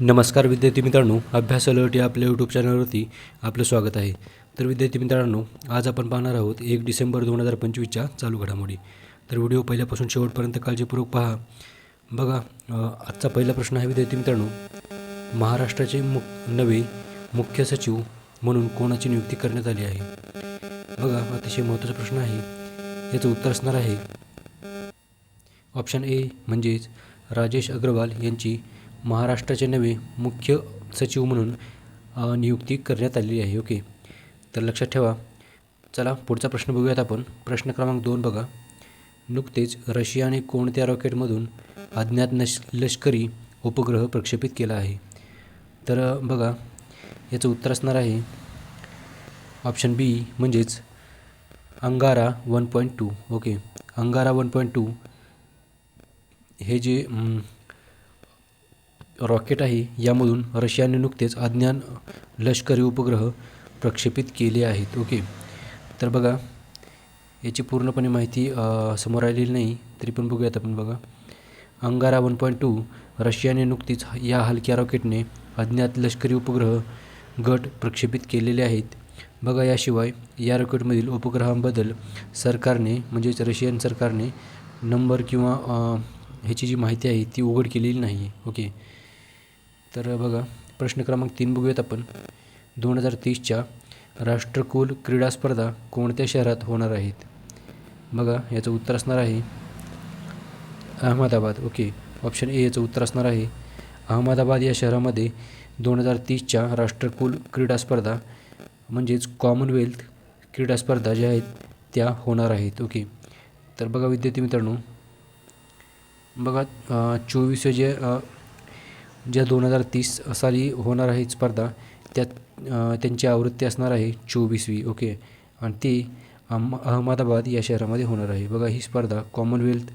नमस्कार विद्यार्थी मित्रांनो अभ्यास अलर्ट या आपल्या यूट्यूब चॅनलवरती आपलं स्वागत आहे. तर विद्यार्थी मित्रांनो आज आपण पाहणार आहोत एक डिसेंबर दोन हजार पंचवीसच्या चालू घडामोडी. तर व्हिडिओ पहिल्यापासून शेवटपर्यंत काळजीपूर्वक पहा. बघा आजचा पहिला प्रश्न आहे विद्यार्थी मित्रांनो महाराष्ट्राचे मु नवे मुख्य सचिव म्हणून कोणाची नियुक्ती करण्यात आली आहे? बघा अतिशय महत्त्वाचा प्रश्न आहे. याचं उत्तर असणार आहे. ऑप्शन ए म्हणजेच राजेश अग्रवाल यांची महाराष्ट्राचे नवे मुख्य सचिव म्हणून नियुक्ती करण्यात आलेली आहे. ओके. तर लक्षात ठेवा. चला पुढचा प्रश्न बघूयात आपण. प्रश्न क्रमांक दोन बघा. नुकतेच रशियाने कोणत्या रॉकेटमधून अज्ञात नश लष्करी उपग्रह प्रक्षेपित केला आहे? तर बघा. याचं उत्तर असणार आहे. ऑप्शन बी म्हणजेच Angara one point two. Okay. Angara one point two हे जे रॉकेट आहे यामधून रशियाने नुकतेच अज्ञान लष्करी उपग्रह प्रक्षेपित केले आहेत. ओके. तर बघा याची पूर्णपणे माहिती समोर आलेली नाही तरी पण बघूयात आपण बघा. अंगारा वन पॉईंट टू रशियाने नुकतीच या हलक्या रॉकेटने अज्ञात लष्करी उपग्रह गट प्रक्षेपित केलेले आहेत. बघा याशिवाय या रॉकेटमधील उपग्रहांबद्दल सरकारने म्हणजेच रशियन सरकारने नंबर किंवा ह्याची जी माहिती आहे ती उघड केलेली नाही ओके. तर बघा प्रश्न क्रमांक तीन बघूयात आपण. दोन हजार तीसच्या राष्ट्रकुल क्रीडा स्पर्धा कोणत्या शहरात होणार आहेत? बघा याचं उत्तर असणार आहे अहमदाबाद. ओके ऑप्शन ए याचं उत्तर असणार आहे अहमदाबाद या शहरामध्ये दोन हजार तीसच्या राष्ट्रकुल क्रीडा स्पर्धा म्हणजेच कॉमनवेल्थ क्रीडा स्पर्धा ज्या आहेत त्या होणार आहेत. ओके तर बघा विद्यार्थी मित्रांनो. बघा चोवीस जे ज्या दोन हजार तीस साली होणार आहे स्पर्धा त्यात त्यांची आवृत्ती असणार आहे चोवीसवी ओके? आणि ती अहम अहमदाबाद या शहरामध्ये होणार आहे. बघा ही स्पर्धा कॉमनवेल्थ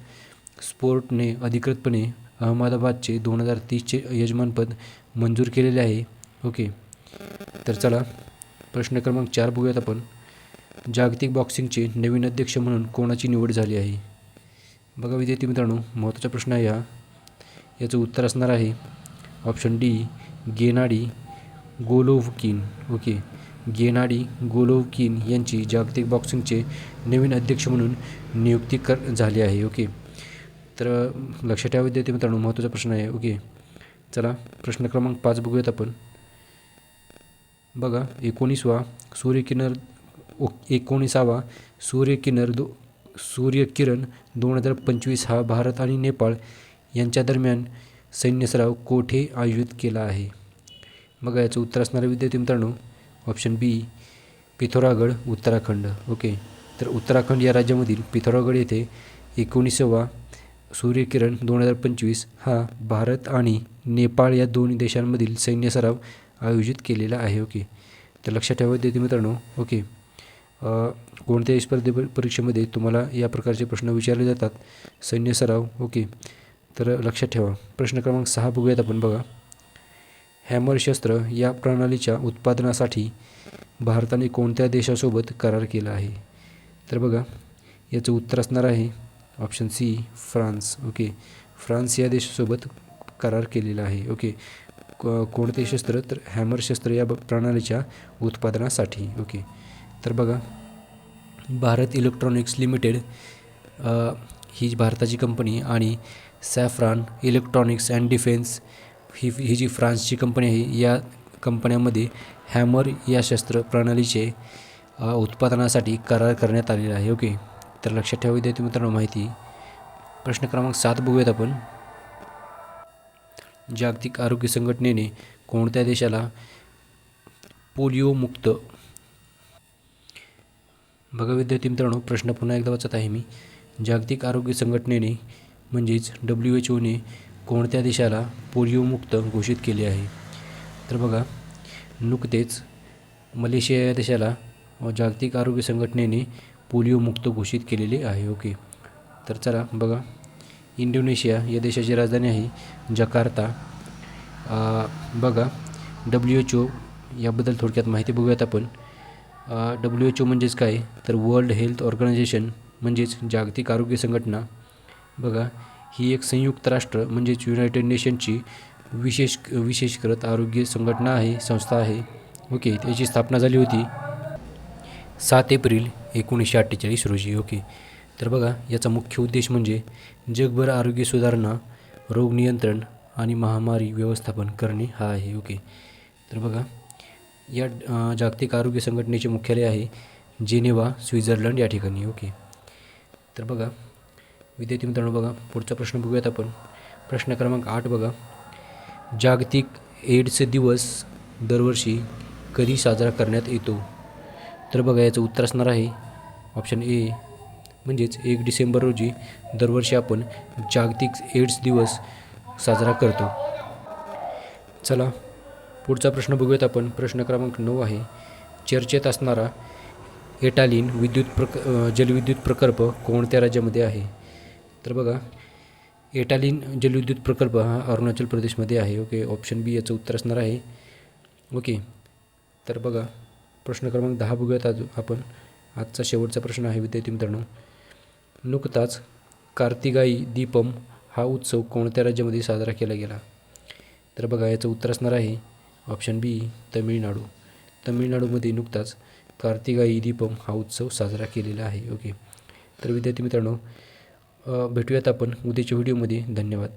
स्पोर्टने अधिकृतपणे अहमदाबादचे दोन हजार तीसचे यजमानपद मंजूर केलेले आहे ओके? तर चला प्रश्न क्रमांक चार बघूयात आपण. जागतिक बॉक्सिंगचे नवीन अध्यक्ष म्हणून कोणाची निवड झाली आहे? बघा विद्यार्थी मित्रांनो महत्त्वाचा प्रश्न आहे हा. याचं उत्तर असणार आहे option D Gennady Golovkin okay. Gennady Golovkin यांची जागतिक बॉक्सिंगचे नवीन अध्यक्ष म्हणून नियुक्ती कर झाली आहे. ओके. तर लक्षात ठेवा विद्यार्थी मित्रांनो महत्त्वाचा प्रश्न आहे. ओके. चला प्रश्न क्रमांक पाच बघूयात आपण. बघा एकोणीसवा सूर्यकिनर ओ एकोणीसावा सूर्यकिनर दो सूर्यकिरण दोन हजार पंचवीस हा भारत आणि नेपाळ यांच्या दरम्यान सैन्य सराव कोठे आयोजित केला आहे? मग याचं उत्तर असणारे विद्यार्थी मित्रांनो option B Pithoragarh Uttarakhand. Okay तर उत्तराखंड या राज्यामधील पिथोरागड येथे एकोणीसावा सूर्यकिरण दोन हजार पंचवीस हा भारत आणि नेपाळ या दोन्ही देशांमधील सैन्य सराव आयोजित केलेला आहे. ओके तर लक्षात ठेवा विद्यार्थी मित्रांनो. ओके कोणत्याही स्पर्धे परीक्षेमध्ये तुम्हाला या प्रकारचे प्रश्न विचारले जातात. सैन्य सराव ओके तर लक्षात ठेवा. प्रश्न क्रमांक सहा बघूयात आपण बघा. हॅमर शस्त्र या प्रणालीच्या उत्पादनासाठी भारताने कोणत्या देशासोबत करार केला आहे? तर बघा याचं उत्तर असणार आहे option C France. Okay France या देशासोबत करार केलेला आहे. ओके कोणते शस्त्र? तर हॅमर शस्त्र या ब- प्रणालीच्या उत्पादनासाठी. ओके तर बघा भारत इलेक्ट्रॉनिक्स लिमिटेड ही भारताची कंपनी आणि सॅफ्रान इलेक्ट्रॉनिक्स अँड डिफेन्स ही ही जी फ्रान्सची कंपनी आहे या कंपन्यामध्ये हॅमर या शस्त्र प्रणालीचे उत्पादनासाठी करार करण्यात आलेला आहे ओके? तर लक्षात ठेवा विद्यार्थी मित्रांनो माहिती. प्रश्न क्रमांक सात बघूयात आपण. जागतिक आरोग्य संघटनेने कोणत्या देशाला पोलिओमुक्त? बघा विद्यार्थी मित्रांनो प्रश्न पुन्हा एकदा वाचत आहे मी. जागतिक आरोग्य संघटनेने म्हणजेच डब्ल्यू एच ओने कोणत्या देशाला पोलिओमुक्त घोषित केले आहे? तर बघा नुकतेच मलेशिया या देशाला जागतिक आरोग्य संघटनेने पोलिओमुक्त घोषित केलेले आहे ओके. तर चला बघा. इंडोनेशिया या देशाची राजधानी आहे जकार्ता. बघा डब्ल्यू एच ओ याबद्दल थोडक्यात माहिती बघूयात आपण. डब्ल्यू एच ओ म्हणजेच काय? तर वर्ल्ड हेल्थ ऑर्गनायझेशन म्हणजेच जागतिक आरोग्य संघटना. बघा ही एक संयुक्त राष्ट्र म्हणजेच युनायटेड नेशनची विशेष विशेषकृत आरोग्य संघटना आहे संस्था आहे. ओके त्याची स्थापना झाली होती सात एप्रिल एकोणीसशे अठ्ठेचाळीस रोजी. ओके तर बघा याचा मुख्य उद्देश म्हणजे जगभर आरोग्य सुधारणा रोग नियंत्रण आणि महामारी व्यवस्थापन करणे हा आहे. ओके तर बघा या जागतिक आरोग्य संघटनेचे मुख्यालय आहे जेनेवा स्वित्झर्लंड या ठिकाणी. ओके तर बघा विद्यार्थी मित्रांनो बघा पुढचा प्रश्न बघूयात आपण. प्रश्न क्रमांक आठ बघा. जागतिक एड्स दिवस दरवर्षी कधी साजरा करण्यात येतो? तर बघा याचं उत्तर असणार आहे. ऑप्शन ए म्हणजेच एक डिसेंबर रोजी दरवर्षी आपण जागतिक एड्स दिवस साजरा करतो. चला पुढचा प्रश्न बघूयात आपण. प्रश्न क्रमांक नऊ आहे. चर्चेत असणारा एटालिन विद्युत प्रक जलविद्युत प्रकल्प कोणत्या राज्यामध्ये आहे? तर बघा एटालिन जलविद्युत प्रकल्प हा अरुणाचल प्रदेशमध्ये आहे ओके? ऑप्शन बी याचं उत्तर असणार आहे. ओके. तर बघा प्रश्न क्रमांक दहा बघूयात आज आपण. आजचा शेवटचा प्रश्न आहे विद्यार्थी मित्रांनो. नुकताच कार्तिकाई दीपम हा उत्सव कोणत्या राज्यामध्ये साजरा केला गेला? तर बघा याचं उत्तर असणार आहे. Option B Tamil Nadu. तमिळनाडूमध्ये नुकताच कार्तिगाई दीपम हा उत्सव साजरा केलेला आहे. ओके. तर विद्यार्थी मित्रांनो भेटूयात आपण उद्याच्या व्हिडिओमध्ये धन्यवाद.